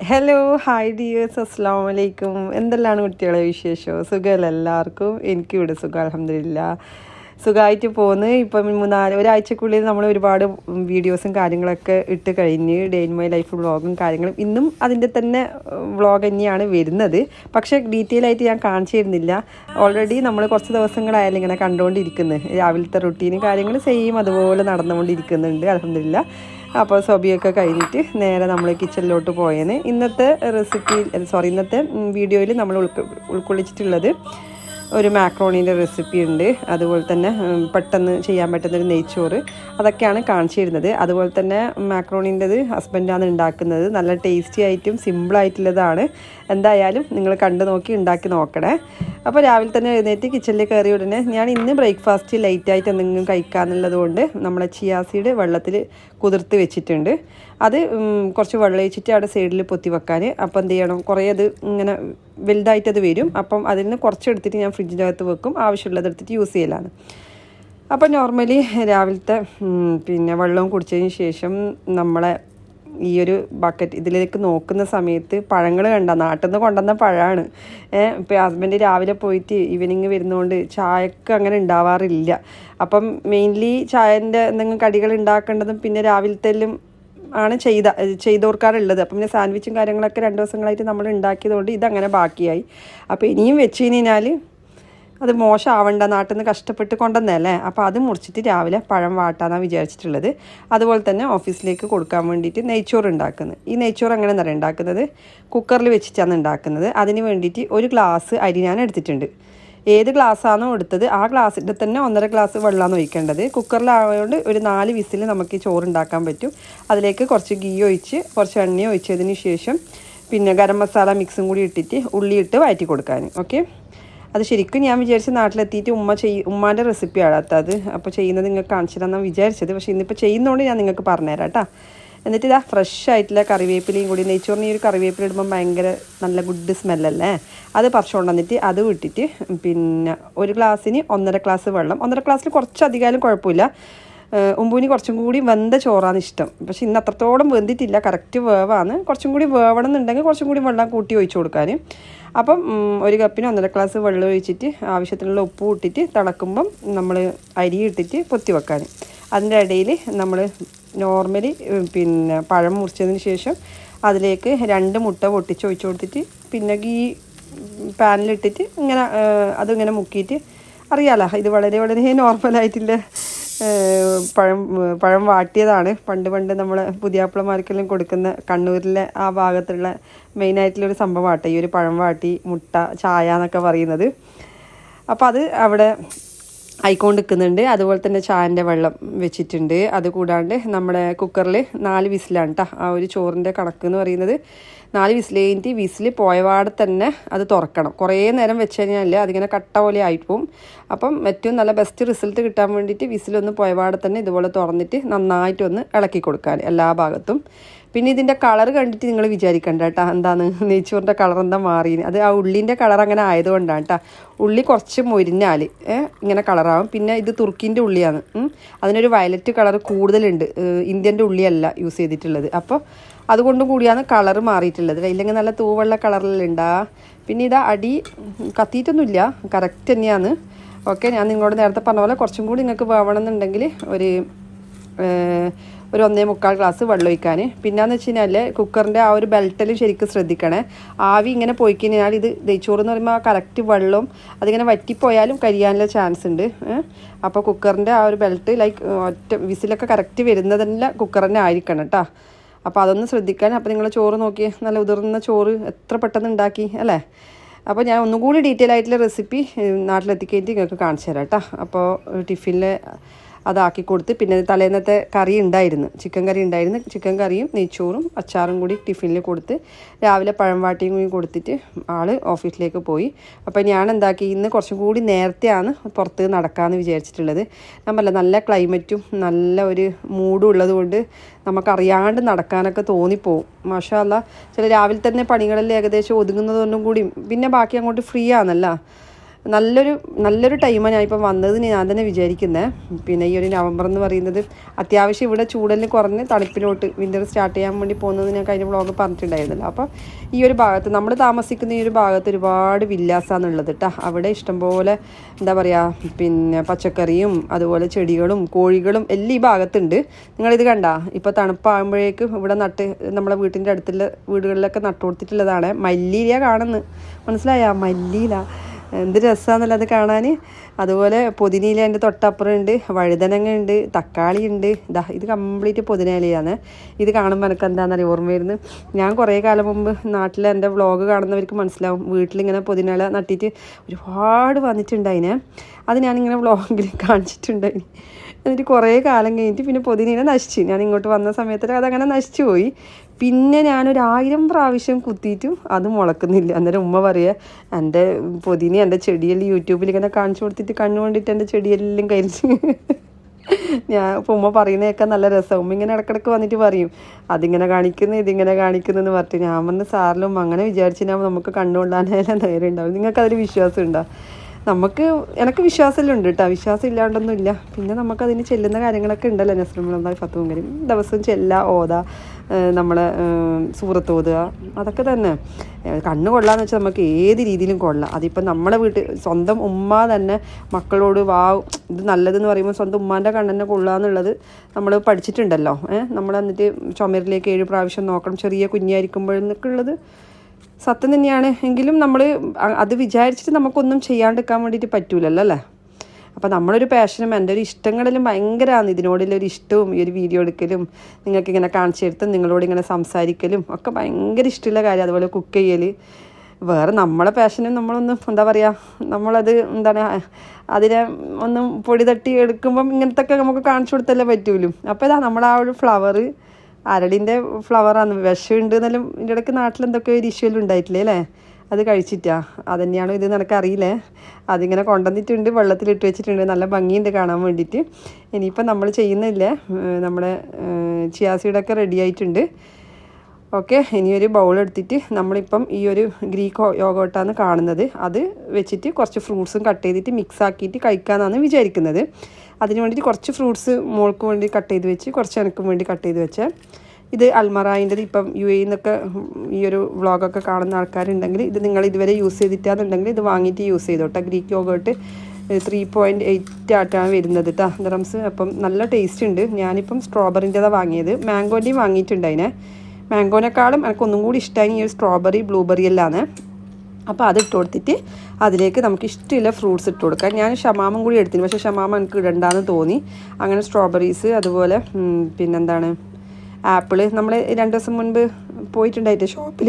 Hello hi dears അസ്സാം വലൈക്കും എന്തെല്ലാം കുട്ടികളെ വിശേഷം? സുഖമല്ല എല്ലാവർക്കും? എനിക്കും ഇവിടെ സുഖം അലഹമില്ല സുഖമായിട്ട് പോന്ന്. ഇപ്പം മൂന്നാൽ ഒരാഴ്ചക്കുള്ളിൽ നമ്മൾ ഒരുപാട് വീഡിയോസും കാര്യങ്ങളൊക്കെ ഇട്ട് കഴിഞ്ഞ് ഡേ ഇൻ മൈ ലൈഫ് വ്ളോഗും കാര്യങ്ങളും. ഇന്നും അതിന്റെ തന്നെ വ്ളോഗ് തന്നെയാണ് വരുന്നത്. പക്ഷേ ഡീറ്റെയിൽ ആയിട്ട് ഞാൻ കാണിച്ചു തരുന്നില്ല ഓൾറെഡി നമ്മൾ കുറച്ച് ദിവസങ്ങളായാലും ഇങ്ങനെ കണ്ടുകൊണ്ടിരിക്കുന്നത് രാവിലത്തെ റുട്ടീനും കാര്യങ്ങൾ സെയിം അതുപോലെ നടന്നുകൊണ്ടിരിക്കുന്നുണ്ട് അലഹമില്ല അപ്പോൾ സൊബിയൊക്കെ കഴിഞ്ഞിട്ട് നേരെ നമ്മൾ കിച്ചണിലോട്ട് പോയേന്. ഇന്നത്തെ റെസിപ്പി സോറി ഇന്നത്തെ വീഡിയോയിൽ നമ്മൾ ഉൾക്കൊ ഉൾക്കൊള്ളിച്ചിട്ടുള്ളത് ഒരു മാക്രോണീന്റെ റെസിപ്പി ഉണ്ട്. അതുപോലെ തന്നെ പെട്ടെന്ന് ചെയ്യാൻ പറ്റുന്ന ഒരു നെയ്ച്ചോറ്. അതൊക്കെയാണ് കാണിച്ചിരുന്നത്. അതുപോലെ തന്നെ മാക്രോണീന്റെത് ഹസ്ബൻഡാണ് ഉണ്ടാക്കുന്നത്. നല്ല ടേസ്റ്റി ആയിട്ടും സിമ്പിളായിട്ടുള്ളതാണ് എന്തായാലും നിങ്ങൾ കണ്ടു നോക്കി ഉണ്ടാക്കി നോക്കണേ. അപ്പോൾ രാവിലെ തന്നെ എഴുന്നേറ്റ് കിച്ചണിൽ കയറി ഉടനെ ഞാൻ ഇന്ന് ബ്രേക്ക്ഫാസ്റ്റ് ലൈറ്റായിട്ട് എന്തെങ്കിലും കഴിക്കാമെന്നുള്ളത് കൊണ്ട് നമ്മളെ ചിയാസീഡ് വെള്ളത്തിൽ കുതിർത്ത് വെച്ചിട്ടുണ്ട്. അത് കുറച്ച് വെള്ളം ഒഴിച്ചിട്ട് അവിടെ സൈഡിൽ പൊത്തി വെക്കാൻ. അപ്പോൾ എന്ത് ചെയ്യണം? കുറേ അത് ഇങ്ങനെ വലുതായിട്ടത് വരും. അപ്പം അതിൽ നിന്ന് കുറച്ച് എടുത്തിട്ട് ഞാൻ ഫ്രിഡ്ജിന്റെ അകത്ത് വെക്കും. ആവശ്യമുള്ളത് എടുത്തിട്ട് യൂസ് ചെയ്യലാണ്. അപ്പോൾ നോർമലി രാവിലത്തെ പിന്നെ വെള്ളവും കുടിച്ചതിന് ശേഷം നമ്മളെ ഈ ഒരു ബക്കറ്റ് ഇതിലേക്ക് നോക്കുന്ന സമയത്ത് പഴങ്ങൾ കണ്ട നാട്ടിൽ നിന്ന് കൊണ്ടുവന്ന പഴമാണ് ഏഹ് ഇപ്പോൾ ഹസ്ബൻഡ് രാവിലെ പോയിട്ട് ഈവനിങ് വരുന്നതുകൊണ്ട് ചായക്ക് അങ്ങനെ ഉണ്ടാവാറില്ല അപ്പം മെയിൻലി ചായന്റെ എന്തെങ്കിലും കടികൾ ഉണ്ടാക്കേണ്ടതും പിന്നെ രാവിലത്തെല്ലാം ആണ് ചെയ്ത ചെയ്ത് കൊടുക്കാറുള്ളത് അപ്പം പിന്നെ സാൻഡ്വിച്ചും കാര്യങ്ങളൊക്കെ രണ്ട് ദിവസങ്ങളായിട്ട് നമ്മൾ ഉണ്ടാക്കിയതുകൊണ്ട് ഇതങ്ങനെ ബാക്കിയായി. അപ്പോൾ ഇനിയും വെച്ച് കഴിഞ്ഞാൽ അത് മോശമാവണ്ട നാട്ടിൽ നിന്ന് കഷ്ടപ്പെട്ട് കൊണ്ടുവന്നല്ലേ അപ്പോൾ അത് മുറിച്ചിട്ട് രാവിലെ പഴം വാട്ടാന്നാണ് വിചാരിച്ചിട്ടുള്ളത്. അതുപോലെ തന്നെ ഓഫീസിലേക്ക് കൊടുക്കാൻ വേണ്ടിയിട്ട് നെയ്ച്ചോറ് ഉണ്ടാക്കുന്നത്. ഈ നെയ്ച്ചോറ് എങ്ങനെയാണ് ഉണ്ടാക്കുന്നത് കുക്കറിൽ വെച്ചിട്ടാണ് ഉണ്ടാക്കുന്നത്. അതിന് വേണ്ടിയിട്ട് ഒരു ഗ്ലാസ് അരി ഞാൻ എടുത്തിട്ടുണ്ട്. ഏത് ഗ്ലാസ്സാണോ എടുത്തത് ആ ഗ്ലാസ്സിന്റെ തന്നെ ഒന്നര ഗ്ലാസ് വെള്ളമാണ് ഒഴിക്കേണ്ടത്. കുക്കറിലായതുകൊണ്ട് ഒരു നാല് വിസിൽ നമുക്ക് ചോറ് ഉണ്ടാക്കാൻ പറ്റും. അതിലേക്ക് കുറച്ച് ഗീ ഒഴിച്ച് കുറച്ച് എണ്ണ ഒഴിച്ചതിന് ശേഷം പിന്നെ ഗരം മസാല മിക്സും കൂടി ഇട്ടിട്ട് ഉള്ളി ഇട്ട് വഴറ്റി കൊടുക്കാൻ. ഓക്കെ? അത് ശരിക്കും ഞാൻ വിചാരിച്ച നാട്ടിലെത്തിയിട്ട് ഉമ്മ ചെയ് ഉമ്മാന്റെ റെസിപ്പിയാണ്. അത് അപ്പോൾ ചെയ്യുന്നത് നിങ്ങൾക്ക് കാണിച്ചു തരാമെന്നാണ് വിചാരിച്ചത്. പക്ഷേ ഇന്നിപ്പോൾ ചെയ്യുന്നതുകൊണ്ട് ഞാൻ നിങ്ങൾക്ക് പറഞ്ഞുതരാം കേട്ടോ എന്നിട്ട് ഇതാ ഫ്രഷ് ആയിട്ടുള്ള കറിവേപ്പിലയും കൂടി. നെയ്ച്ചോറിന് ഈ ഒരു കറിവേപ്പില ഇടുമ്പോൾ ഭയങ്കര നല്ല ഗുഡ് സ്മെല്ലല്ലേ അത് പറിച്ചുകൊണ്ട് വന്നിട്ട് അത് വിട്ടിട്ട് പിന്നെ ഒരു ഗ്ലാസ്സിന് ഒന്നര ഗ്ലാസ് വെള്ളം. ഒന്നര ഗ്ലാസ്സിൽ കുറച്ചധികമായാലും കുഴപ്പമില്ല. ഉമ്പൂനി കുറച്ചും കൂടി വെന്ത ചോറാണ് ഇഷ്ടം. പക്ഷെ ഇന്ന് അത്രത്തോളം വെന്തിട്ടില്ല. കറക്റ്റ് വേവാണ്. കുറച്ചും കൂടി വേവണം എന്നുണ്ടെങ്കിൽ കുറച്ചും കൂടി വെള്ളം കൂട്ടി ഒഴിച്ചു കൊടുക്കാൻ. അപ്പം ഒരു കപ്പിന് ഒന്നര ഗ്ലാസ് വെള്ളം ഒഴിച്ചിട്ട് ആവശ്യത്തിനുള്ള ഉപ്പ് ഇട്ടിട്ട് തിളക്കുമ്പം നമ്മൾ അരി ഇട്ടിട്ട് പൊത്തി വെക്കാൻ. അതിന്റെ ഇടയിൽ നമ്മൾ നോർമലി പിന്നെ പഴം മുറിച്ചതിന് ശേഷം അതിലേക്ക് രണ്ട് മുട്ട പൊട്ടിച്ച് ഒഴിച്ചു കൊടുത്തിട്ട് പിന്നെ ഈ പാനിലിട്ടിട്ട് ഇങ്ങനെ അതിങ്ങനെ മുക്കിയിട്ട് അറിയാലോ ഇത് വളരെ വളരെ നോർമലായിട്ടുള്ള ഏഹ്, പഴം പഴം വാട്ടിയതാണ്. പണ്ട് പണ്ട് നമ്മൾ പുതിയാപ്പിളമാർക്കെല്ലാം കൊടുക്കുന്ന കണ്ണൂരിലെ ആ ഭാഗത്തുള്ള മെയിനായിട്ടുള്ളൊരു സംഭവമാട്ടെ ഈ ഒരു പഴം വാട്ടി മുട്ട ചായ എന്നൊക്കെ പറയുന്നത്. അപ്പോൾ അത് അവിടെ ആയിക്കൊണ്ട് നിൽക്കുന്നുണ്ട്. അതുപോലെ തന്നെ ചായന്റെ വെള്ളം വെച്ചിട്ടുണ്ട്. അത് കൂടാണ്ട് നമ്മുടെ കുക്കറിൽ നാല് വിസിലാണ് കേട്ടോ ആ ഒരു ചോറിന്റെ കണക്ക് എന്ന് പറയുന്നത്. നാല് കഴിഞ്ഞിട്ട് വിസിൽ പോയപാടെ തന്നെ അത് തുറക്കണം. കുറേ നേരം വെച്ച് കഴിഞ്ഞാൽ അതിങ്ങനെ കട്ട പോലെ ആയിപ്പോവും. അപ്പം ഏറ്റവും നല്ല ബെസ്റ്റ് റിസൾട്ട് കിട്ടാൻ വേണ്ടിയിട്ട് വിസിലൊന്ന് പോയപാടെ തന്നെ ഇതുപോലെ തുറന്നിട്ട് നന്നായിട്ടൊന്ന് ഇളക്കി കൊടുക്കാൻ എല്ലാ ഭാഗത്തും. പിന്നെ ഇതിന്റെ കളർ കണ്ടിട്ട് നിങ്ങൾ വിചാരിക്കണ്ട കേട്ടോ. എന്താണ്? നെയ്ച്ചോറിന്റെ കളർ എന്താ മാറി അത് ആ ഉള്ളിന്റെ കളർ അങ്ങനെ ആയതുകൊണ്ടാണ് കേട്ടോ. ഉള്ളി കുറച്ച് മൊരിഞ്ഞാൽ ഇങ്ങനെ കളറാവും. പിന്നെ ഇത് തുർക്കിന്റെ ഉള്ളിയാണ്. അതിനൊരു വയലറ്റ് കളർ കൂടുതലുണ്ട്. ഇന്ത്യന്റെ ഉള്ളിയല്ല യൂസ് ചെയ്തിട്ടുള്ളത്. അപ്പോൾ അതുകൊണ്ടും കൂടിയാണ് കളർ മാറിയിട്ടുള്ളത്. ഇല്ലെങ്കിൽ നല്ല തൂവെള്ള കളറിലുണ്ടാ പിന്നെ ഇതാ അടി കത്തിയിട്ടൊന്നുമില്ല. കറക്റ്റ് തന്നെയാണ്. ഓക്കെ ഞാൻ നിങ്ങളോട് നേരത്തെ പറഞ്ഞ പോലെ കുറച്ചും കൂടി നിങ്ങൾക്ക് വേണമെന്നുണ്ടെങ്കിൽ ഒരു ഒരു ഒന്നേ മുക്കാൽ ഗ്ലാസ് വെള്ളം ഒഴിക്കാൻ. പിന്നെയെന്ന് വെച്ച് കഴിഞ്ഞാൽ കുക്കറിന്റെ ആ ഒരു ബെൽറ്റിൽ ശരിക്കും ശ്രദ്ധിക്കണേ. ആവി ഇങ്ങനെ പോയി കഴിഞ്ഞാൽ ഇത് നെയ്ച്ചോറ് എന്ന് പറയുമ്പോൾ ആ കറക്റ്റ് വെള്ളവും അതിങ്ങനെ വറ്റിപ്പോയാലും കരിയാനുള്ള ചാൻസ് ഉണ്ട്. അപ്പോൾ കുക്കറിന്റെ ആ ഒരു ബെൽറ്റ് ലൈക്ക് ഒറ്റ വിസിലൊക്കെ കറക്റ്റ് വരുന്നതല്ല കുക്കർ തന്നെ ആയിരിക്കണം കേട്ടോ. അപ്പോൾ അതൊന്ന് ശ്രദ്ധിക്കാൻ. അപ്പോൾ നിങ്ങൾ ചോറ് നോക്കി നല്ല ഉതിർന്ന ചോറ് എത്ര പെട്ടെന്ന് ഉണ്ടാക്കി അല്ലേ? അപ്പോൾ ഞാൻ ഒന്നും കൂടി ഡീറ്റെയിൽ ആയിട്ടുള്ള റെസിപ്പി നാട്ടിലെത്തിക്കഴിഞ്ഞിട്ട് നിങ്ങൾക്ക് കാണിച്ചു തരാം കേട്ടോ. അപ്പോൾ ടിഫിനിൽ അതാക്കി കൊടുത്ത് പിന്നെ തലേന്നത്തെ കറി ഉണ്ടായിരുന്നു. ചിക്കൻ കറി ഉണ്ടായിരുന്നു. ചിക്കൻ കറിയും നെയ്ച്ചോറും അച്ചാറും കൂടി ടിഫിനിൽ കൊടുത്ത് രാവിലെ പഴം വാട്ടിയും കൂടി കൊടുത്തിട്ട് ആൾ ഓഫീസിലേക്ക് പോയി. അപ്പോൾ ഞാൻ എന്താക്കി? ഇന്ന് കുറച്ചും കൂടി നേരത്തെയാണ് പുറത്ത് നടക്കാമെന്ന് വിചാരിച്ചിട്ടുള്ളത്. നമ്മളല്ല നല്ല ക്ലൈമറ്റും നല്ല ഒരു മൂഡും ഉള്ളതുകൊണ്ട് നമുക്കറിയാണ്ട് നടക്കാനൊക്കെ തോന്നിപ്പോവും. മാഷാല്ല ചില രാവിലെ തന്നെ പണികളെല്ലാം ഏകദേശം ഒതുങ്ങുന്നതൊന്നും കൂടി പിന്നെ ബാക്കി അങ്ങോട്ട് ഫ്രീ ആണല്ലോ. നല്ലൊരു നല്ലൊരു ടൈമാണ് ഞാനിപ്പോൾ വന്നത് ഞാൻ തന്നെ വിചാരിക്കുന്നത് പിന്നെ ഈ ഒരു നവംബർ എന്ന് പറയുന്നത് അത്യാവശ്യം ഇവിടെ ചൂടലിന് കുറഞ്ഞ് തണുപ്പിലോട്ട് വിന്റർ സ്റ്റാർട്ട് ചെയ്യാൻ വേണ്ടി പോകുന്നത് ഞാൻ കഴിഞ്ഞ വ്ളോഗ് പറഞ്ഞിട്ടുണ്ടായിരുന്നല്ലോ. അപ്പോൾ ഈ ഒരു ഭാഗത്ത് നമ്മൾ താമസിക്കുന്ന ഈ ഒരു ഭാഗത്ത് ഒരുപാട് വില്ലാസാന്നുള്ളത് കേട്ടോ അവിടെ ഇഷ്ടംപോലെ എന്താ പറയുക പിന്നെ പച്ചക്കറിയും അതുപോലെ ചെടികളും കോഴികളും എല്ലാം ഈ ഭാഗത്തുണ്ട്. നിങ്ങളിത് കണ്ട? ഇപ്പോൾ തണുപ്പാകുമ്പോഴേക്കും ഇവിടെ നട്ട് നമ്മുടെ വീട്ടിന്റെ അടുത്തുള്ള വീടുകളിലൊക്കെ നട്ടു കൊടുത്തിട്ടുള്ളതാണ് മല്ലിയില കാണുന്നു. മനസ്സിലായ? മല്ലിയില എന്ത് രസമാണെന്നല്ല അത് കാണാൻ അതുപോലെ പുതിനയില എന്റെ തൊട്ടപ്പുറം ഉണ്ട് വഴുതനങ്ങ ഉണ്ട് തക്കാളി ഉണ്ട്. ഇതാ ഇത് കംപ്ലീറ്റ് പുതിനയിലയാണ് ഇത് കാണുമ്പോൾ എനിക്ക് എന്താണെന്നറിയാം ഓർമ്മ വരുന്നത്? ഞാൻ കുറേ കാലം മുമ്പ് നാട്ടിൽ എന്റെ വ്ളോഗ് കാണുന്നവർക്ക് മനസ്സിലാവും. വീട്ടിലിങ്ങനെ പുതിനയില നട്ടിട്ട് ഒരുപാട് വന്നിട്ടുണ്ടായിനെ. അത് ഞാനിങ്ങനെ വ്ളോഗിൽ കാണിച്ചിട്ടുണ്ട് എന്നിട്ട് കുറേ കാലം കഴിഞ്ഞിട്ട് പിന്നെ പൊതിനീനെ നശിച്ചു. ഞാൻ ഇങ്ങോട്ട് വന്ന സമയത്തിൽ അതങ്ങനെ നശിച്ചു പോയി. പിന്നെ ഞാനൊരു ആയിരം പ്രാവശ്യം കുത്തിയിട്ടും അത് മുളക്കുന്നില്ല. അന്നേരം ഉമ്മ പറയുക എന്റെ പൊതിനി എന്റെ ചെടിയെല്ലാം യൂട്യൂബിൽ ഇങ്ങനെ കാണിച്ചു കൊടുത്തിട്ട് കണ്ണുകൊണ്ടിട്ട് എന്റെ ചെടിയെല്ലാം കരിച്ച് ഞാൻ ഇപ്പോൾ ഉമ്മ പറയുന്നതൊക്കെ നല്ല രസം. ഉമ്മ ഇങ്ങനെ ഇടക്കിടക്ക് വന്നിട്ട് പറയും അതിങ്ങനെ കാണിക്കുന്നു ഇതിങ്ങനെ കാണിക്കുന്നു എന്ന് പറഞ്ഞിട്ട് ഞാൻ വന്ന് സാറിലും അങ്ങനെ വിചാരിച്ചാൽ നമുക്ക് കണ്ണുകൊള്ളാനായാലും നേരം ഉണ്ടാവും നിങ്ങൾക്കതിൽ വിശ്വാസം ഉണ്ടോ? നമുക്ക് എനിക്ക് വിശ്വാസമില്ലുണ്ട് കേട്ടോ വിശ്വാസം ഇല്ലാണ്ടൊന്നും ഇല്ല. പിന്നെ നമുക്കതിന് ചെല്ലുന്ന കാര്യങ്ങളൊക്കെ ഉണ്ടല്ലോ. നസ്രമുള്ള ഫത്തും കാര്യം ദിവസം ചെല്ല ഓത നമ്മളെ സൂറത്ത് ഓതുക. അതൊക്കെ തന്നെ. കണ്ണ് കൊള്ളാന്ന് വെച്ചാൽ നമുക്ക് ഏത് രീതിയിലും കൊള്ളാം. അതിപ്പോൾ നമ്മളെ വീട്ടിൽ സ്വന്തം ഉമ്മ തന്നെ മക്കളോട് വാ ഇത് നല്ലതെന്ന് പറയുമ്പോൾ സ്വന്തം ഉമ്മാന്റെ കണ്ണെന്നെ കൊള്ളാന്നുള്ളത് നമ്മൾ പഠിച്ചിട്ടുണ്ടല്ലോ. ഏഹ് നമ്മൾ എന്നിട്ട് ചുമരിലേക്ക് ഏഴ് പ്രാവശ്യം നോക്കണം. ചെറിയ കുഞ്ഞായിരിക്കുമ്പോഴെന്നൊക്കെ ഉള്ളത് സത്യം തന്നെയാണ്. എങ്കിലും നമ്മൾ അത് വിചാരിച്ചിട്ട് നമുക്കൊന്നും ചെയ്യാണ്ടിരിക്കാൻ വേണ്ടിയിട്ട് പറ്റൂലല്ലോ അല്ലേ? അപ്പോൾ നമ്മളൊരു പാഷനും എന്റെ ഒരു ഇഷ്ടങ്ങളിലും ഭയങ്കരമാണ് ഇതിനോടുള്ള ഒരു ഇഷ്ടവും ഈ ഒരു വീഡിയോ എടുക്കലും നിങ്ങൾക്ക് ഇങ്ങനെ കാണിച്ചു തരുത്തും നിങ്ങളോട് ഇങ്ങനെ സംസാരിക്കലും ഒക്കെ ഭയങ്കര ഇഷ്ടമുള്ള കാര്യം. അതുപോലെ കുക്ക് ചെയ്യൽ വേറെ നമ്മളെ പാഷനും നമ്മളൊന്നും എന്താ പറയുക നമ്മളത് എന്താണ് അതിനെ ഒന്നും പൊടി തട്ടി എടുക്കുമ്പം ഇങ്ങനത്തെ ഒക്കെ നമുക്ക് കാണിച്ചു കൊടുത്തല്ലേ പറ്റൂലും. അപ്പോൾ ഇതാ നമ്മൾ ആ ഒരു ഫ്ലവർ അരളിന്റെ ഫ്ലവറാണ് വിഷമുണ്ട് എന്നാലും ഇതിന്റെ ഇടയ്ക്ക് നാട്ടിൽ എന്തൊക്കെ ഒരു ഇഷ്യൂ ഉണ്ടായിട്ടില്ലേ അല്ലേ? അത് കഴിച്ചിട്ടാ. അതന്നെയാണോ ഇത് നിനക്കറിയില്ലേ? അതിങ്ങനെ കൊണ്ടുവന്നിട്ടുണ്ട് വെള്ളത്തിലിട്ട് വെച്ചിട്ടുണ്ട്. നല്ല ഭംഗിയുണ്ട് കാണാൻ വേണ്ടിയിട്ട്. ഇനിയിപ്പോൾ നമ്മൾ ചെയ്യുന്നില്ലേ? നമ്മുടെ ചിയാസീഡൊക്കെ റെഡി ആയിട്ടുണ്ട്. ഓക്കെ ഇനിയൊരു ബൗൾ എടുത്തിട്ട് നമ്മളിപ്പം ഈ ഒരു ഗ്രീക്ക് യോഗോട്ടാണ് കാണുന്നത്. അത് വെച്ചിട്ട് കുറച്ച് ഫ്രൂട്ട്സും കട്ട് ചെയ്തിട്ട് മിക്സ് ആക്കിയിട്ട് കഴിക്കാമെന്നാണ് വിചാരിക്കുന്നത്. അതിന് വേണ്ടിയിട്ട് കുറച്ച് ഫ്രൂട്ട്സ് മോൾക്ക് വേണ്ടി കട്ട് ചെയ്ത് വെച്ച് കുറച്ച് എനക്കും വേണ്ടി കട്ട് ചെയ്ത് വെച്ചാൽ ഇത് അൽമറായിന്റെത് ഇപ്പം യു എയിൽ നിന്നൊക്കെ ഈ ഒരു വ്ളോഗൊക്കെ കാണുന്ന ആൾക്കാരുണ്ടെങ്കിൽ ഇത് നിങ്ങൾ ഇതുവരെ യൂസ് ചെയ്തിട്ടാന്നുണ്ടെങ്കിൽ ഇത് വാങ്ങിയിട്ട് യൂസ് ചെയ്തോട്ടെ. Greek yogurt three point eight ആയിട്ടാണ് വരുന്നത് കേട്ടോ ഡ്രംസ് അപ്പം നല്ല ടേസ്റ്റ് ഉണ്ട്. ഞാനിപ്പം സ്ട്രോബെറിന്റെതാണ് വാങ്ങിയത്. മാംഗോന്റെയും വാങ്ങിയിട്ടുണ്ട് അതിനെ. മാംഗോനേക്കാളും എനിക്ക് ഒന്നും കൂടി ഇഷ്ടമായി ഈ ഒരു സ്ട്രോബെറി ബ്ലൂബെറി എല്ലാമാണ് അപ്പോൾ അത് ഇട്ട് കൊടുത്തിട്ട് അതിലേക്ക് നമുക്ക് ഇഷ്ടമുള്ള ഫ്രൂട്ട്സ് ഇട്ട് കൊടുക്കാം. ഞാൻ ഷമാമും കൂടി എടുത്തിന് പക്ഷേ ഷമാമ എനിക്ക് ഇടണ്ടാന്ന് തോന്നി. അങ്ങനെ സ്ട്രോബെറീസ് അതുപോലെ പിന്നെന്താണ്? ആപ്പിൾ. നമ്മൾ രണ്ട് ദിവസം മുൻപ് പോയിട്ടുണ്ടായിട്ടില്ല ഷോപ്പിൽ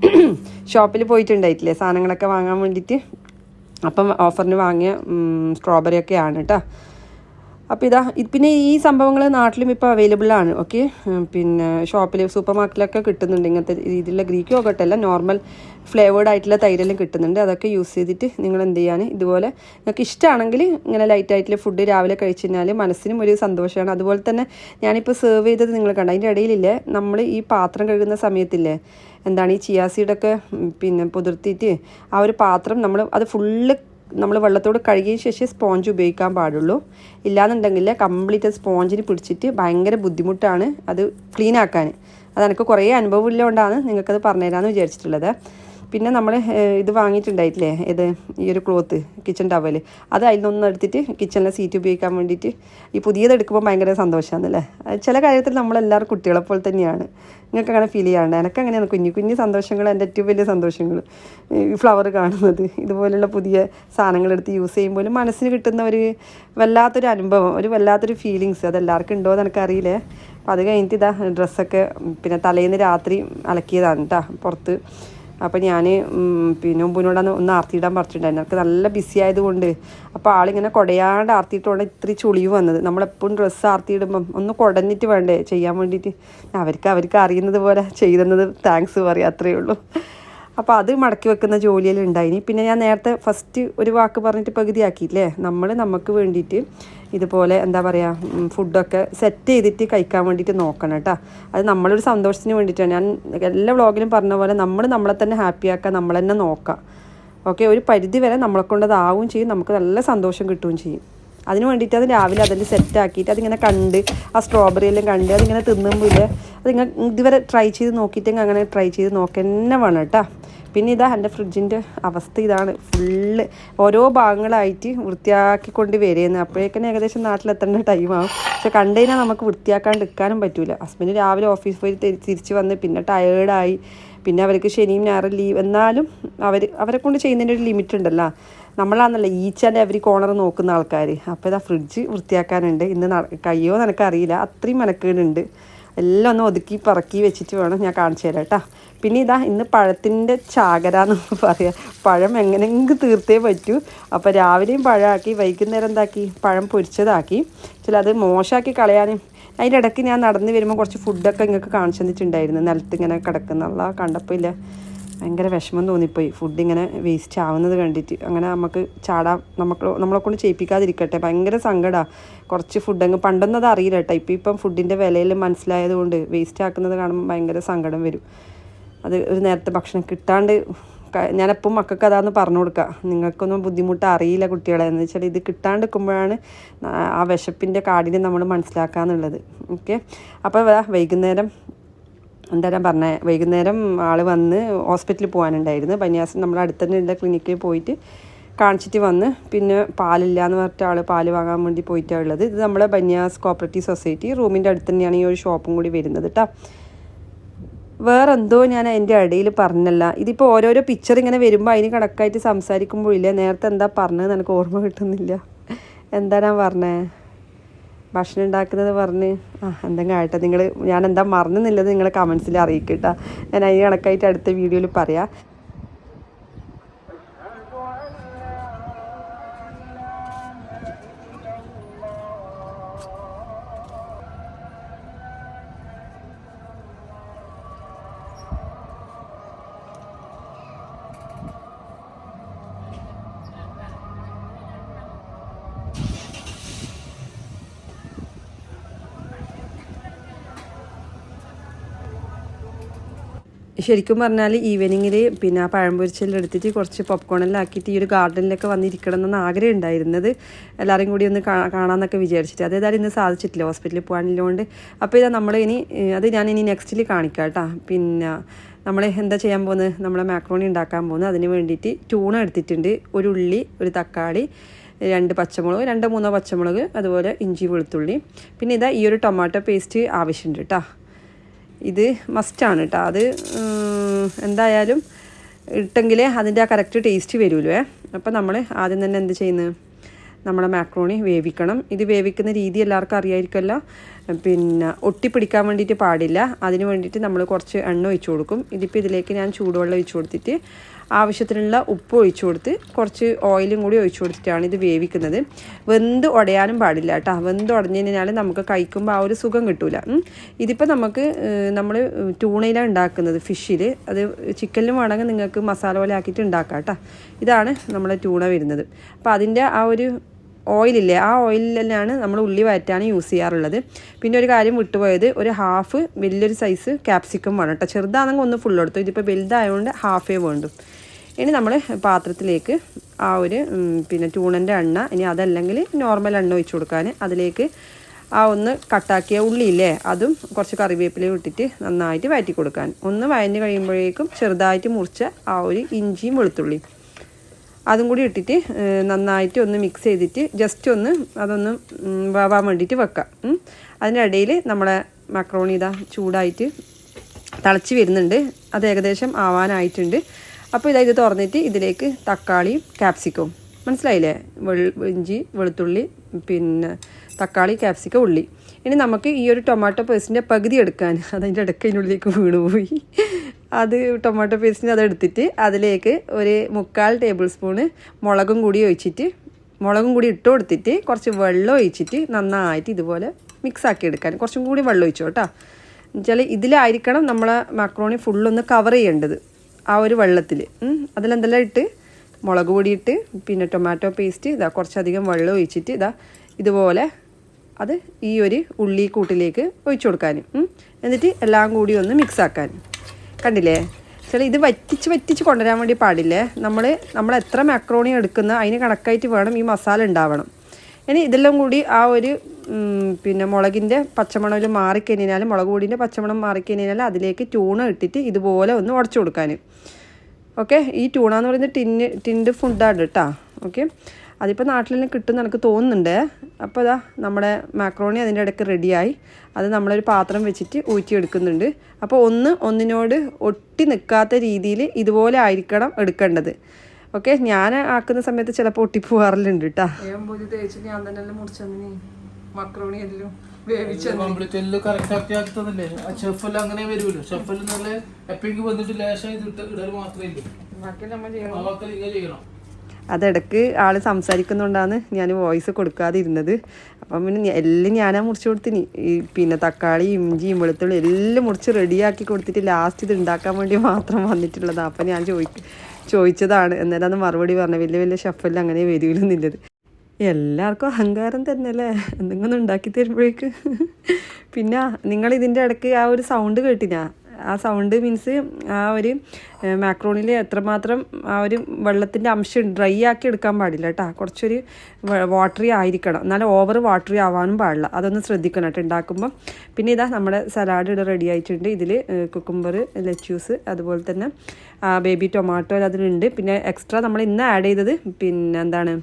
ഷോപ്പിൽ പോയിട്ടുണ്ടായിട്ടില്ലേ സാധനങ്ങളൊക്കെ വാങ്ങാൻ വേണ്ടിയിട്ട്? അപ്പം ഓഫറിന് വാങ്ങിയ സ്ട്രോബെറി ഒക്കെയാണ് കേട്ടോ അപ്പോൾ ഇതാ പിന്നെ ഈ സംഭവങ്ങൾ നാട്ടിലും ഇപ്പോൾ അവൈലബിൾ ആണ് ഓക്കെ പിന്നെ ഷോപ്പിൽ സൂപ്പർ മാർക്കറ്റിലൊക്കെ കിട്ടുന്നുണ്ട് ഇങ്ങനത്തെ രീതിയിലുള്ള ഗ്രീക്ക് യോഗട്ട് അല്ല നോർമൽ ഫ്ലേവേഡ് ആയിട്ടുള്ള തൈരെല്ലാം കിട്ടുന്നുണ്ട്. അതൊക്കെ യൂസ് ചെയ്തിട്ട് നിങ്ങൾ എന്ത് ചെയ്യാൻ ഇതുപോലെ നിങ്ങൾക്ക് ഇഷ്ടമാണെങ്കിൽ ഇങ്ങനെ ലൈറ്റ് ആയിട്ടുള്ള ഫുഡ് രാവിലെ കഴിച്ചു കഴിഞ്ഞാൽ മനസ്സിനും ഒരു സന്തോഷമാണ്. അതുപോലെ തന്നെ ഞാനിപ്പോൾ സെർവ് ചെയ്തത് നിങ്ങൾ കണ്ട അതിന്റെ ഇടയിലില്ലേ നമ്മൾ ഈ പാത്രം കഴുകുന്ന സമയത്തില്ലേ എന്താണ് ഈ ചിയാസീഡൊക്കെ പിന്നെ പുതിർത്തിയിട്ട് ആ ഒരു പാത്രം നമ്മൾ അത് ഫുള്ള് നമ്മൾ വെള്ളത്തോട് കഴുകിയ ശേഷം സ്പോഞ്ച് ഉപയോഗിക്കാൻ പാടുള്ളൂ. ഇല്ലാന്നുണ്ടെങ്കിൽ കംപ്ലീറ്റ് സ്പോഞ്ചിന് പിടിച്ചിട്ട് ഭയങ്കര ബുദ്ധിമുട്ടാണ് അത് ക്ലീൻ ആക്കാൻ അത് എനിക്ക് കുറേ അനുഭവം നിങ്ങൾക്കത് പറഞ്ഞുതരാമെന്ന് വിചാരിച്ചിട്ടുള്ളത്. പിന്നെ നമ്മൾ ഇത് വാങ്ങിയിട്ടുണ്ടായിട്ടില്ലേ? ഇത് ഈ ഒരു ക്ലോത്ത് കിച്ചൺ ടവൽ അത് അതിൽ നിന്നൊന്നും എടുത്തിട്ട് കിച്ചണിലെ സീറ്റ് ഉപയോഗിക്കാൻ വേണ്ടിയിട്ട് ഈ പുതിയത് എടുക്കുമ്പോൾ ഭയങ്കര സന്തോഷമാണല്ലേ ചില കാര്യത്തിൽ നമ്മളെല്ലാവരും കുട്ടികളെ പോലെ തന്നെയാണ്. നിങ്ങൾക്ക് അങ്ങനെ ഫീൽ ചെയ്യാണ്ട് എനിക്ക് അങ്ങനെയാണ് കുഞ്ഞു കുഞ്ഞു സന്തോഷങ്ങൾ എന്റെ ഏറ്റവും വലിയ സന്തോഷങ്ങൾ ഈ ഫ്ലവർ കാണുന്നത് ഇതുപോലുള്ള പുതിയ സാധനങ്ങൾ എടുത്ത് യൂസ് ചെയ്യുമ്പോൾ മനസ്സിന് കിട്ടുന്ന ഒരു വല്ലാത്തൊരു അനുഭവം ഒരു വല്ലാത്തൊരു ഫീലിങ്സ് അത് എല്ലാവർക്കും ഉണ്ടോ എന്ന് എനിക്കറിയില്ലേ. അപ്പം അത് കഴിഞ്ഞിട്ട് ഇതാ ഡ്രസ്സൊക്കെ പിന്നെ തലേന്ന് രാത്രി അലക്കിയതാണ് കേട്ടോ പുറത്ത്. അപ്പോൾ ഞാൻ പിന്നെ മുമ്പിനോട് ഒന്ന് ആർത്തിയിടാൻ പറഞ്ഞിട്ടുണ്ടായിരുന്നു. എനിക്ക് നല്ല ബിസി ആയതുകൊണ്ട്. അപ്പോൾ ആളിങ്ങനെ കുടയാണ്ട് ആർത്തിയിട്ടുകൊണ്ട് ഇത്തിരി ചുളിവ് വന്നത്. നമ്മളെപ്പോഴും ഡ്രസ്സ് ആർത്തിയിടുമ്പം ഒന്ന് കുടഞ്ഞിട്ട് വേണ്ടേ? ചെയ്യാൻ വേണ്ടിയിട്ട്. അവർക്ക് അവർക്ക് അറിയുന്നത് പോലെ ചെയ്തെന്നത് താങ്ക്സ് പറയാം അത്രയേ ഉള്ളൂ. അപ്പോൾ അത് മടക്കി വെക്കുന്ന ജോലിയെല്ലാം ഉണ്ടായിനി. പിന്നെ ഞാൻ നേരത്തെ ഫസ്റ്റ് ഒരു വാക്ക് പറഞ്ഞിട്ട് പകുതിയാക്കിയില്ലേ? നമ്മൾ നമുക്ക് വേണ്ടിയിട്ട് ഇതുപോലെ എന്താ പറയുക ഫുഡൊക്കെ സെറ്റ് ചെയ്തിട്ട് കഴിക്കാൻ വേണ്ടിയിട്ട് നോക്കണം കേട്ടോ അത് നമ്മളൊരു സന്തോഷത്തിന് വേണ്ടിയിട്ടാണ്. ഞാൻ എല്ലാ വ്ളോഗിലും പറഞ്ഞ പോലെ നമ്മൾ നമ്മളെ തന്നെ ഹാപ്പിയാക്കാൻ നമ്മൾ തന്നെ നോക്കുക. ഓക്കെ ഒരു പരിധി വരെ നമ്മളെ കൊണ്ടതാവും ചെയ്യും. നമുക്ക് നല്ല സന്തോഷം കിട്ടുകയും ചെയ്യും. അതിന് വേണ്ടിയിട്ട് അത് രാവിലെ അതിന്റെ സെറ്റ് ആക്കിയിട്ട് അതിങ്ങനെ കണ്ട് ആ സ്ട്രോബെറി എല്ലാം കണ്ട് അതിങ്ങനെ തിന്നുമ്പോൾ ഇല്ലേ നിങ്ങൾ ഇതുവരെ ട്രൈ ചെയ്ത് നോക്കിയിട്ടെങ്കിൽ അങ്ങനെ ട്രൈ ചെയ്ത് നോക്കന്നെ വേണം കേട്ടോ. പിന്നെ ഇതാ എന്റെ ഫ്രിഡ്ജിന്റെ അവസ്ഥ ഇതാണ്. ഫുള്ള് ഓരോ ഭാഗങ്ങളായിട്ട് വൃത്തിയാക്കിക്കൊണ്ട് വരികയെന്ന് അപ്പോഴേക്കും ഏകദേശം നാട്ടിലെത്തേണ്ട ടൈമാകും പക്ഷെ കണ്ടുകഴിഞ്ഞാൽ നമുക്ക് വൃത്തിയാക്കാണ്ട് നിൽക്കാനും പറ്റില്ല ഹസ്ബൻഡ് രാവിലെ ഓഫീസ് പോയി തിരിച്ച് വന്ന് പിന്നെ ടയേർഡായി പിന്നെ അവർക്ക് ശനിയും ഞായറും ലീവ് എന്നാലും അവർ അവരെ കൊണ്ട് ചെയ്യുന്നതിന്റെ ഒരു ലിമിറ്റ് ഉണ്ടല്ലോ. നമ്മളാണെന്നല്ല ഈച്ച് ആൻഡ് എവറി കോണർ നോക്കുന്ന ആൾക്കാർ അപ്പോൾ ഇതാ ഫ്രിഡ്ജ് വൃത്തിയാക്കാനുണ്ട്. ഇന്ന് കഴിയോ എനിക്കറിയില്ല. അത്രയും മെനക്കേടുണ്ട്. എല്ലാം ഒന്ന് ഒതുക്കി പറക്കി വെച്ചിട്ട് വേണം ഞാൻ കാണിച്ചു തരാം കേട്ടോ. പിന്നെ ഇതാ ഇന്ന് പഴത്തിന്റെ ചാകര എന്ന് പറയാം. പഴം എങ്ങനെയെങ്കിലും തീർത്തേ പറ്റൂ. അപ്പോൾ രാവിലെയും പഴമാക്കി വൈകുന്നേരം എന്താക്കി? പഴം പൊരിച്ചതാക്കി. ചില അത് മോശമാക്കി കളയാനും. അതിന്റെ ഇടയ്ക്ക് ഞാൻ നടന്ന് വരുമ്പോൾ കുറച്ച് ഫുഡൊക്കെ ഇങ്ങൾക്ക് കാണിച്ചു തന്നിട്ടുണ്ടായിരുന്നു. നിലത്ത് ഇങ്ങനെ കിടക്കുന്നുള്ള കണ്ടപ്പോൾ ഇല്ല. ഭയങ്കര വിഷമം തോന്നിപ്പോയി. ഫുഡ് ഇങ്ങനെ വേസ്റ്റ് ആവുന്നത് കണ്ടിട്ട്. അങ്ങനെ നമുക്ക് ചാടാം നമുക്ക് നമ്മളെ കൊണ്ട് ചെയ്യിപ്പിക്കാതിരിക്കട്ടെ. ഭയങ്കര സങ്കടമാണ് കുറച്ച് ഫുഡ് അങ്ങ് പണ്ടൊന്നും അത് അറിയില്ല കേട്ടോ. ഇപ്പം ഇപ്പം ഫുഡിന്റെ വിലയിൽ മനസ്സിലായത് കൊണ്ട് വേസ്റ്റ് ആക്കുന്നത് കാണുമ്പോൾ ഭയങ്കര സങ്കടം വരും. അത് ഒരു നേരത്തെ ഭക്ഷണം കിട്ടാണ്ട് ഞാനെപ്പം മക്കൾക്ക് അതാന്ന് പറഞ്ഞു കൊടുക്കുക നിങ്ങൾക്കൊന്നും ബുദ്ധിമുട്ട് അറിയില്ല കുട്ടികളെ. എന്ന് വെച്ചാൽ ഇത് കിട്ടാണ്ട് നിൽക്കുമ്പോഴാണ് ആ വിശപ്പിന്റെ കാഠിന്യം നമ്മൾ മനസ്സിലാക്കാന്നുള്ളത്. ഓക്കെ അപ്പോൾ വൈകുന്നേരം എന്താ പറഞ്ഞേ വൈകുന്നേരം ആൾ വന്ന് ഹോസ്പിറ്റലിൽ പോകാനുണ്ടായിരുന്നു. ബനിയാസ് നമ്മൾ അടുത്ത് തന്നെ ഉള്ള ക്ലിനിക്കിൽ പോയിട്ട് കാണിച്ചിട്ട് വന്ന് പിന്നെ പാലില്ല എന്ന് പറഞ്ഞിട്ട് ആൾ പാൽ വാങ്ങാൻ വേണ്ടി പോയിട്ടാണ് ഉള്ളത്. ഇത് നമ്മുടെ ബന്യാസ് കോപ്പറേറ്റീവ് സൊസൈറ്റി റൂമിന്റെ അടുത്ത് തന്നെയാണ് ഈ ഒരു ഷോപ്പും കൂടി വരുന്നത് കേട്ടോ വേറെന്തോ ഞാൻ അതിന്റെ ഇടയിൽ പറഞ്ഞല്ല. ഇതിപ്പോൾ ഓരോരോ പിക്ചർ ഇങ്ങനെ വരുമ്പോൾ അതിന് കണക്കായിട്ട് സംസാരിക്കുമ്പോഴില്ല നേരത്തെ എന്താ പറഞ്ഞതെന്ന് എനിക്ക് ഓർമ്മ കിട്ടുന്നില്ല. എന്താ ഞാൻ പറഞ്ഞേ? ഭക്ഷണം ഉണ്ടാക്കുന്നത് പറഞ്ഞ് ആ എന്തെങ്കിലും ആയിട്ട്. നിങ്ങൾ ഞാൻ എന്താ മറന്നുന്നില്ലത് നിങ്ങൾ കമൻസിൽ അറിയിക്കട്ടോ ഞാൻ അതിന് കണക്കായിട്ട് അടുത്ത വീഡിയോയിൽ പറയാം. ശരിക്കും പറഞ്ഞാൽ ഈവനിങ്ങിൽ പിന്നെ ആ പഴംപൊരിച്ചെല്ലാം എടുത്തിട്ട് കുറച്ച് പോപ്കോണെല്ലാം ആക്കിയിട്ട് ഈ ഒരു ഗാർഡനിലൊക്കെ വന്നിരിക്കണം എന്നാണ് ആഗ്രഹം ഉണ്ടായിരുന്നത്. എല്ലാവരും കൂടി ഒന്ന് കാണാ കാണാമെന്നൊക്കെ വിചാരിച്ചിട്ട്. അതേതായാലും ഇന്ന് സാധിച്ചിട്ടില്ല. ഹോസ്പിറ്റലിൽ പോകാനുള്ളതുകൊണ്ട്. അപ്പോൾ ഇതാ നമ്മൾ ഇനി അത് ഞാൻ ഇനി നെക്സ്റ്റിൽ കാണിക്കാം കേട്ടോ. പിന്നെ നമ്മൾ എന്താ ചെയ്യാൻ പോകുന്നത്? നമ്മളെ മാക്രോണി ഉണ്ടാക്കാൻ പോകുന്നത്. അതിന് വേണ്ടിയിട്ട് ട്യൂണ എടുത്തിട്ടുണ്ട്. ഒരു ഉള്ളി ഒരു തക്കാളി രണ്ട് പച്ചമുളക് രണ്ട് മൂന്നോ പച്ചമുളക് അതുപോലെ ഇഞ്ചി വെളുത്തുള്ളി. പിന്നെ ഇതാ ഈ ഒരു ടൊമാറ്റോ പേസ്റ്റ് ആവശ്യമുണ്ട് കേട്ടോ. ഇത് മസ്റ്റാണ് കേട്ടോ അത് എന്തായാലും ഇട്ടെങ്കിലേ അതിന്റെ ആ കറക്റ്റ് ടേസ്റ്റ് വരുമല്ലോ അപ്പോൾ നമ്മൾ ആദ്യം തന്നെ എന്ത് ചെയ്യുന്നത് നമ്മളെ മാക്രോണി വേവിക്കണം. ഇത് വേവിക്കുന്ന രീതി എല്ലാവർക്കും അറിയായിരിക്കുമല്ലോ പിന്നെ ഒട്ടിപ്പിടിക്കാൻ വേണ്ടിയിട്ട് പാടില്ല. അതിന് വേണ്ടിയിട്ട് നമ്മൾ കുറച്ച് എണ്ണ ഒഴിച്ചു കൊടുക്കും. ഇതിപ്പോൾ ഇതിലേക്ക് ഞാൻ ചൂടുവെള്ളം ഒഴിച്ചു കൊടുത്തിട്ട് ആവശ്യത്തിനുള്ള ഉപ്പ് ഒഴിച്ചു കൊടുത്ത് കുറച്ച് ഓയിലും കൂടി ഒഴിച്ചു കൊടുത്തിട്ടാണ് ഇത് വേവിക്കുന്നത്. വെന്ത് ഉടയാനും പാടില്ല കേട്ടോ. വെന്ത് ഉടഞ്ഞു കഴിഞ്ഞാൽ നമുക്ക് കഴിക്കുമ്പോൾ ആ ഒരു സുഖം കിട്ടില്ല. ഇതിപ്പോൾ നമുക്ക് നമ്മൾ ടൂണയിലാണ് ഉണ്ടാക്കുന്നത് ഫിഷിൽ അത് ചിക്കനിലും വേണമെങ്കിൽ നിങ്ങൾക്ക് മസാല പോലെ ആക്കിയിട്ട് ഉണ്ടാക്കാം കേട്ടോ. ഇതാണ് നമ്മളെ ടൂണ വരുന്നത്. അപ്പോൾ അതിന്റെ ആ ഒരു ഓയിലില്ലേ ആ ഓയിലിലാണ് നമ്മൾ ഉള്ളി വഴറ്റാൻ യൂസ് ചെയ്യാറുള്ളത്. പിന്നെ ഒരു കാര്യം വിട്ടുപോയത് ഒരു ഹാഫ് വലിയൊരു സൈസ് ക്യാപ്സിക്കം വേണം കേട്ടോ. ചെറുതാണെങ്കിൽ ഒന്ന് ഫുൾ എടുത്തു. ഇതിപ്പോൾ വലുതായതുകൊണ്ട് ഹാഫേ വേണ്ടു. ഇനി നമ്മൾ പാത്രത്തിലേക്ക് ആ ഒരു പിന്നെ ട്യൂണന്റെ എണ്ണ ഇനി അതല്ലെങ്കിൽ നോർമൽ എണ്ണ ഒഴിച്ചു കൊടുക്കാൻ അതിലേക്ക് ആ ഒന്ന് കട്ടാക്കിയ ഉള്ളിയില്ലേ അതും കുറച്ച് കറിവേപ്പിലയും ഇട്ടിട്ട് നന്നായിട്ട് വഴറ്റി കൊടുക്കാൻ. ഒന്ന് വഴഞ്ഞ് കഴിയുമ്പോഴേക്കും ചെറുതായിട്ട് മുറിച്ച ആ ഒരു ഇഞ്ചിയും വെളുത്തുള്ളിയും. അതും കൂടി ഇട്ടിട്ട് നന്നായിട്ട് ഒന്ന് മിക്സ് ചെയ്തിട്ട് ജസ്റ്റ് ഒന്ന് അതൊന്ന് വാവാൻ വേണ്ടിയിട്ട് വെക്കാം. അതിനിടയിൽ നമ്മളെ മക്രോണി ഇതാ ചൂടായിട്ട് തിളച്ച് വരുന്നുണ്ട്. അത് ഏകദേശം ആവാനായിട്ടുണ്ട്. അപ്പോൾ ഇതാ ഇത് തുറന്നിട്ട് ഇതിലേക്ക് തക്കാളിയും ക്യാപ്സിക്കവും മനസ്സിലായില്ലേ? വെൾ ഇഞ്ചി വെളുത്തുള്ളി പിന്നെ തക്കാളി ക്യാപ്സിക്കം ഉള്ളി. ഇനി നമുക്ക് ഈ ഒരു ടൊമാറ്റോ പേസ്റ്റിന്റെ പകുതി എടുക്കാൻ. അതിന്റെ ഇടയ്ക്ക് അതിനുള്ളിലേക്ക് വീണുപോയി. അത് ടൊമാറ്റോ പേസ്റ്റിന് അത് എടുത്തിട്ട് അതിലേക്ക് ഒരു മുക്കാൽ ടേബിൾ സ്പൂണ് മുളകും കൂടി ഒഴിച്ചിട്ട് മുളകും കൂടി ഇട്ട് കൊടുത്തിട്ട് കുറച്ച് വെള്ളം ഒഴിച്ചിട്ട് നന്നായിട്ട് ഇതുപോലെ മിക്സ് ആക്കി എടുക്കാൻ. കുറച്ചും കൂടി വെള്ളം ഒഴിച്ചു കേട്ടോ എന്നുവെച്ചാൽ ഇതിലായിരിക്കണം നമ്മളെ മക്രോണി ഫുള്ളൊന്ന് കവർ ചെയ്യേണ്ടത് ആ ഒരു വെള്ളത്തിൽ അതിലെന്തെല്ലാം ഇട്ട്? മുളക് പൊടി ഇട്ട് പിന്നെ ടൊമാറ്റോ പേസ്റ്റ് ഇതാ കുറച്ചധികം വെള്ളം ഒഴിച്ചിട്ട് ഇതാ ഇതുപോലെ അത് ഈ ഒരു ഉള്ളി കൂട്ടിലേക്ക് ഒഴിച്ചു കൊടുക്കാൻ എന്നിട്ട് എല്ലാം കൂടി ഒന്ന് മിക്സ് കണ്ടില്ലേ? ചില ഇത് വറ്റിച്ച് വറ്റിച്ച് കൊണ്ടുവരാൻ വേണ്ടി പാടില്ലേ? നമ്മൾ നമ്മൾ എത്ര മാക്രോണി എടുക്കുന്ന അതിന് കണക്കായിട്ട് വേണം ഈ മസാല ഉണ്ടാവണം. ഇനി ഇതെല്ലാം കൂടി ആ ഒരു പിന്നെ മുളകിന്റെ പച്ചമണം മാറിക്കഴിഞ്ഞാൽ മുളക് പൊടിന്റെ പച്ചമണം മാറിക്കഴിഞ്ഞാൽ അതിലേക്ക് ട്യൂണ ഇട്ടിട്ട് ഇതുപോലെ ഒന്ന് ഉടച്ചു കൊടുക്കാൻ ഓക്കെ ഈ ട്യൂണ എന്ന് പറയുന്നത് ടിന്ന് ടിൻഡ് ഫുഡാണ് കേട്ടോ. ഓക്കെ അതിപ്പോൾ നാട്ടിൽ തന്നെ കിട്ടും എന്ന് എനിക്ക് തോന്നുന്നുണ്ട്. അപ്പോൾ അതാ നമ്മുടെ മാക്രോണി അതിന്റെ ഇടയ്ക്ക് റെഡിയായി അത് നമ്മളൊരു പാത്രം വെച്ചിട്ട് ഊറ്റിയെടുക്കുന്നുണ്ട്. അപ്പോൾ ഒന്ന് ഒന്നിനോട് ഒട്ടി നിൽക്കാത്ത രീതിയിൽ ഇതുപോലെ ആയിരിക്കണം എടുക്കേണ്ടത്. ഓക്കെ? ഞാൻ ആക്കുന്ന സമയത്ത് ചിലപ്പോൾ ഒട്ടിപ്പോവാറില്ലുണ്ട് കേട്ടോ ഞാൻ തന്നെ മുറിച്ചു മക്രോണി എല്ലാം കംപ്ലീറ്റ് കറക്റ്റ് ആക്കി ആ ഷെഫെല്ലാം അങ്ങനെ വരുമല്ലോ. ഷെഫെല്ലാം നല്ല എപ്പോഴെങ്കിലും വന്നിട്ട് ലേശം ഇത് ഇട്ട് ഇടൽ മാത്രമേ ഇല്ല? ബാക്കി ഇങ്ങനെ ചെയ്യണം. അതിടക്ക് ആൾ സംസാരിക്കുന്നുണ്ടാണ് ഞാൻ വോയിസ് കൊടുക്കാതെ ഇരുന്നത് അപ്പം പിന്നെ എല്ലാം ഞാനാ മുറിച്ച് കൊടുത്തിന്. ഈ പിന്നെ തക്കാളി ഇഞ്ചിയും വെളുത്തുള്ളി എല്ലാം മുറിച്ച് റെഡിയാക്കി കൊടുത്തിട്ട് ലാസ്റ്റ് ഇത് ഉണ്ടാക്കാൻ വേണ്ടി മാത്രം വന്നിട്ടുള്ളതാണ് അപ്പം ഞാൻ ചോദി ചോദിച്ചതാണ് എന്നാലും അത് മറുപടി പറഞ്ഞു വലിയ വലിയ ഷെഫെല്ലാം അങ്ങനെ വരൂലെന്നുള്ളത് എല്ലാവർക്കും അഹങ്കാരം തന്നെ അല്ലേ എന്തെങ്കിലും ഉണ്ടാക്കി തരുമ്പോഴേക്ക്. പിന്നെ നിങ്ങൾ ഇതിന്റെ ഇടയ്ക്ക് ആ ഒരു സൗണ്ട് കേട്ടിനാ? ആ സൗണ്ട് മീൻസ് ആ ഒരു മാക്രോണിൽ എത്രമാത്രം ആ ഒരു വെള്ളത്തിന്റെ അംശം ഡ്രൈ ആക്കി എടുക്കാൻ പാടില്ല കേട്ടോ കുറച്ചൊരു വാട്ടറി ആയിരിക്കണം. എന്നാലും ഓവർ വാട്ടറി ആവാനും പാടില്ല. അതൊന്ന് ശ്രദ്ധിക്കണം കേട്ടോ ഉണ്ടാക്കുമ്പോൾ പിന്നെ ഇതാ നമ്മുടെ സലാഡ് ഇവിടെ റെഡി ആയിട്ടുണ്ട്. ഇതിൽ കുക്കുംബർ ലെറ്റ്യൂസ് അതുപോലെ തന്നെ ബേബി ടൊമാറ്റോ അതിലുണ്ട്. പിന്നെ എക്സ്ട്രാ നമ്മൾ ഇന്ന് ആഡ് ചെയ്തത് പിന്നെ എന്താണ്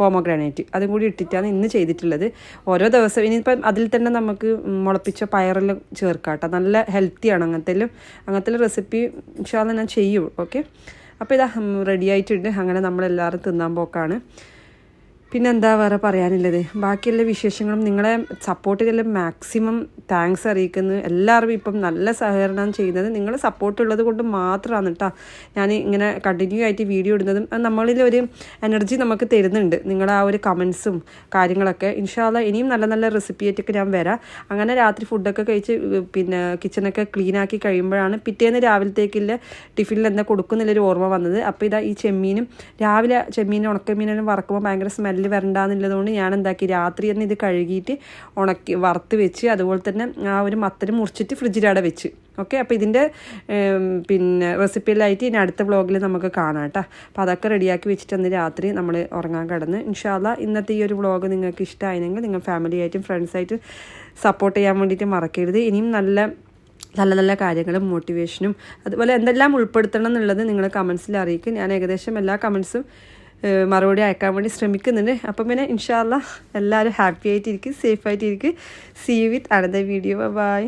പോമോഗ്രാനൈറ്റ് അതും കൂടി ഇട്ടിട്ടാണ് ഇന്ന് ചെയ്തിട്ടുള്ളത്. ഓരോ ദിവസം ഇനിയിപ്പം അതിൽ തന്നെ നമുക്ക് മുളപ്പിച്ച പയറെല്ലാം ചേർക്കാട്ടോ. കേട്ടോ നല്ല ഹെൽത്തിയാണ് അങ്ങനത്തെ അങ്ങനത്തെ റെസിപ്പി ഇൻഷാല്ല ഞാൻ ചെയ്യും. ഓക്കെ അപ്പോൾ ഇതാ റെഡി ആയിട്ടുണ്ട്. അങ്ങനെ നമ്മളെല്ലാവരും തിന്നാൻ പോക്കാണ്. പിന്നെന്താ വേറെ പറയാനുള്ളത്? ബാക്കിയുള്ള വിശേഷങ്ങളും നിങ്ങളെ സപ്പോർട്ട് ചെയ്തതിൽ മാക്സിമം താങ്ക്സ് അറിയിക്കുന്നു. എല്ലാവരും ഇപ്പം നല്ല സഹകരണം ചെയ്യുന്നത് നിങ്ങൾ സപ്പോർട്ട് ഉള്ളത് കൊണ്ട് മാത്രമാണ് കേട്ടോ ഞാൻ ഇങ്ങനെ കണ്ടിന്യൂ ആയിട്ട് വീഡിയോ ഇടുന്നതും നമ്മളിൽ ഒരു എനർജി നമുക്ക് തരുന്നുണ്ട്. നിങ്ങളുടെ ആ ഒരു കമൻസും കാര്യങ്ങളൊക്കെ. ഇൻഷാല്ല ഇനിയും നല്ല നല്ല റെസിപ്പി ആയിട്ടൊക്കെ ഞാൻ വരാം. അങ്ങനെ രാത്രി ഫുഡൊക്കെ കഴിച്ച് പിന്നെ കിച്ചണൊക്കെ ക്ലീൻ ആക്കി കഴിയുമ്പോഴാണ് പിറ്റേന്ന് രാവിലത്തേക്കുള്ള ടിഫിനിൽ എന്താ കൊടുക്കുന്നില്ലൊരു ഓർമ്മ വന്നത്. അപ്പോൾ ഇതാ ഈ ചെമ്മീനും രാവിലെ ചെമ്മീനും ഉണക്കമീനും വറക്കുമ്പോൾ ഭയങ്കര സ്മെല്ല് വരണ്ടാന്നുള്ളതുകൊണ്ട് ഞാൻ എന്താക്കി രാത്രി തന്നെ ഇത് കഴുകിയിട്ട് ഉണക്കി വറുത്ത് വെച്ച് അതുപോലെ തന്നെ ആ ഒരു മത്തന് മുറിച്ചിട്ട് ഫ്രിഡ്ജിലവിടെ വെച്ച്. ഓക്കെ? അപ്പോൾ ഇതിന്റെ പിന്നെ റെസിപ്പിയിലായിട്ട് ഇനി അടുത്ത വ്ളോഗിൽ നമുക്ക് കാണാം കേട്ടോ. അപ്പോൾ അതൊക്കെ റെഡിയാക്കി വെച്ചിട്ട് അന്ന് രാത്രി നമ്മൾ ഉറങ്ങാൻ കിടന്ന്. ഇൻഷാല്ല ഇന്നത്തെ ഈ ഒരു വ്ളോഗ് നിങ്ങൾക്ക് ഇഷ്ടമായിരുന്നെങ്കിൽ നിങ്ങൾ ഫാമിലിയായിട്ടും ഫ്രണ്ട്സായിട്ടും സപ്പോർട്ട് ചെയ്യാൻ വേണ്ടിയിട്ട് മറക്കരുത്. ഇനിയും നല്ല നല്ല നല്ല കാര്യങ്ങളും മോട്ടിവേഷനും അതുപോലെ എന്തെല്ലാം ഉൾപ്പെടുത്തണം എന്നുള്ളത് നിങ്ങൾ കമൻസിൽ അറിയിക്കും. ഞാൻ ഏകദേശം എല്ലാ കമൻസും മറുപടി അയക്കാൻ വേണ്ടി ശ്രമിക്കുന്നുണ്ട്. അപ്പം പിന്നെ ഇൻഷാല്ല എല്ലാവരും ഹാപ്പി ആയിട്ടിരിക്കും സേഫ് ആയിട്ടിരിക്കും. See with another video bye